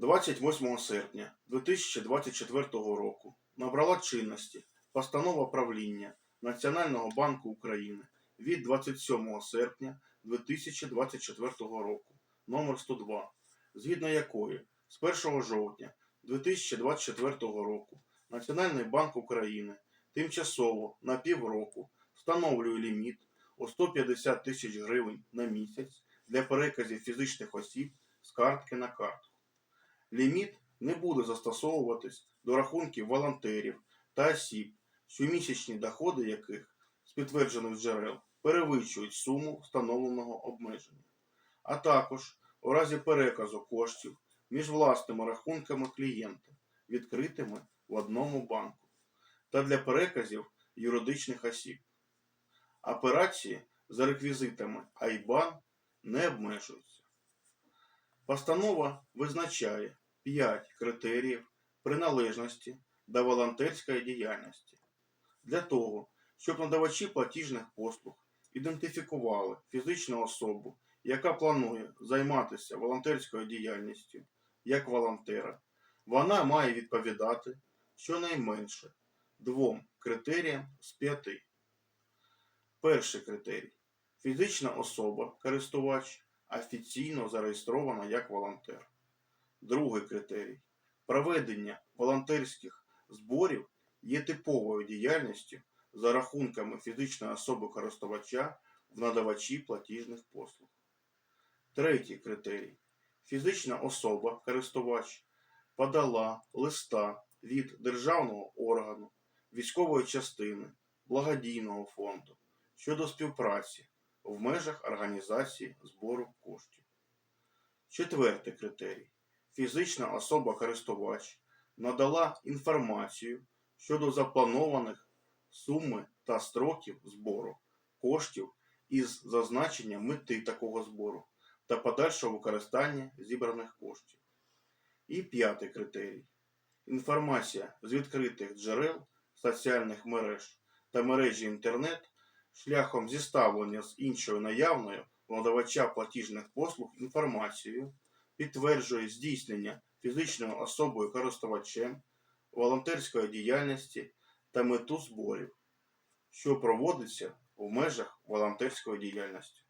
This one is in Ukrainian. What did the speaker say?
28 серпня 2024 року набрала чинності постанова правління Національного банку України від 27 серпня 2024 року номер 102, згідно якої з 1 жовтня 2024 року Національний банк України тимчасово на півроку встановлює ліміт у 150 тисяч гривень на місяць для переказів фізичних осіб з картки на картку. Ліміт не буде застосовуватись до рахунків волонтерів та осіб, щомісячні доходи яких з підтверджених джерел перевищують суму встановленого обмеження, а також у разі переказу коштів між власними рахунками клієнта, відкритими в одному банку, та для переказів юридичних осіб. Операції за реквізитами IBAN не обмежуються. Постанова визначає 5 критеріїв приналежності до волонтерської діяльності для того, щоб надавачі платіжних послуг ідентифікували фізичну особу, яка планує займатися волонтерською діяльністю як волонтера. Вона має відповідати щонайменше двом критеріям з п'яти. Перший критерій фізична особа, користувач, офіційно зареєстрована як волонтер. Другий критерій проведення волонтерських зборів є типовою діяльністю за рахунками фізичної особи користувача в надавачі платіжних послуг. Третій критерій фізична особа користувач подала листа від державного органу, військової частини, благодійного фонду щодо співпраці в межах організації збору. Четвертий критерій. Фізична особа-користувач надала інформацію щодо запланованих суми та строків збору коштів із зазначенням мети такого збору та подальшого використання зібраних коштів. І п'ятий критерій. Інформація з відкритих джерел соціальних мереж та мережі інтернет шляхом зіставлення з іншою наявною надавача платіжних послуг інформацією підтверджує здійснення фізичною особою користувачем волонтерської діяльності та мету зборів, що проводиться в межах волонтерської діяльності.